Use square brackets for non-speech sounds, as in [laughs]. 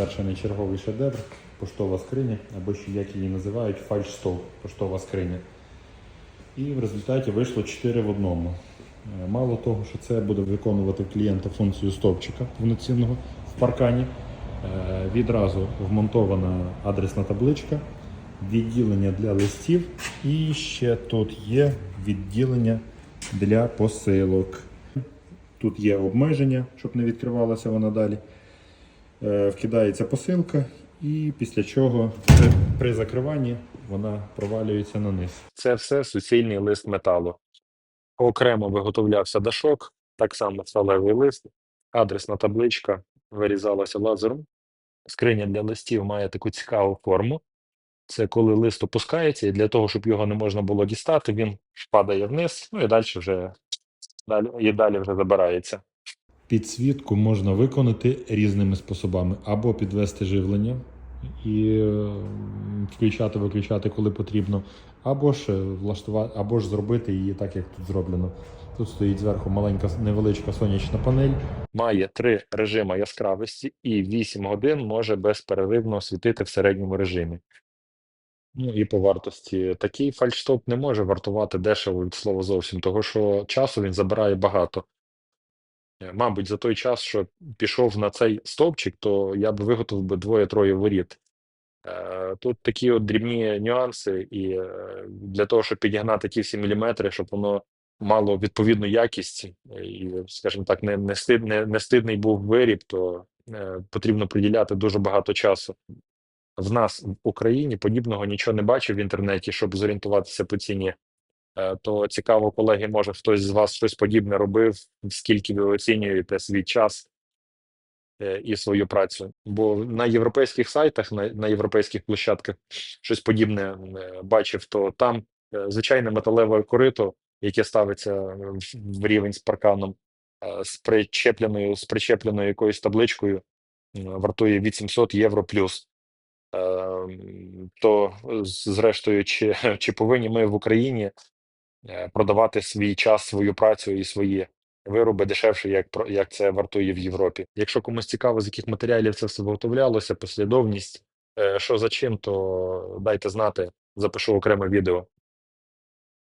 завершений черговий шедевр, поштова скриня, або ще як її називають, фальшстов, поштова скриня. І в результаті вийшло 4 в одному. Е, Мало того, що це буде виконувати клієнта функцію стовпчика повноцінного в паркані. е, Відразу вмонтована адресна табличка, відділення для листів і ще тут є відділення для посилок. Тут є обмеження, щоб не відкривалася вона далі. Е, Вкидається посилка, і після чого при, закриванні вона провалюється на низ. Це все суцільний лист металу. Окремо виготовлявся дашок, так само сталевий лист, адресна табличка вирізалася лазером. Скриня для листів має таку цікаву форму. Це коли лист опускається, і для того, щоб його не можна було дістати, він падає вниз, ну і далі вже і далі вже забирається. Підсвітку можна виконати різними способами: або підвести живлення і е, включати, виключати, коли потрібно, або ж влаштувати, або ж зробити її так, як тут зроблено. Тут стоїть зверху маленька невеличка сонячна панель. Має три режими яскравості і 8 годин може безперервно світити в середньому режимі. Ну і по вартості такий фальштоп не може вартувати дешево від слова зовсім, того що часу він забирає багато. Е, Мабуть, за той час, що пішов на цей стовпчик, то я б виготовив би двоє-троє воріт. Е, Тут такі от дрібні нюанси, і е, для того, щоб підігнати ті всі міліметри, щоб воно мало відповідну якість, і, скажімо так, не, не, стид, не, стидний був виріб, то потрібно приділяти дуже багато часу. В нас в Україні подібного нічого не бачив в інтернеті, щоб зорієнтуватися по ціні. Е, То цікаво, колеги, може хтось з вас щось подібне робив, скільки ви оцінюєте свій час е, і свою працю. Бо на європейських сайтах, на, на європейських площадках щось подібне е, бачив, то там звичайне металеве корито, яке ставиться в, рівень з парканом, з причепленою, з причепленою якоюсь табличкою, вартує 800 євро плюс. Ем, То зрештою, чи, [laughs] чи повинні ми в Україні продавати свій час, свою працю і свої вироби дешевше, як як це вартує в Європі. Якщо комусь цікаво, з яких матеріалів це все виготовлялося, послідовність, е, що за чим, то дайте знати, запишу окреме відео.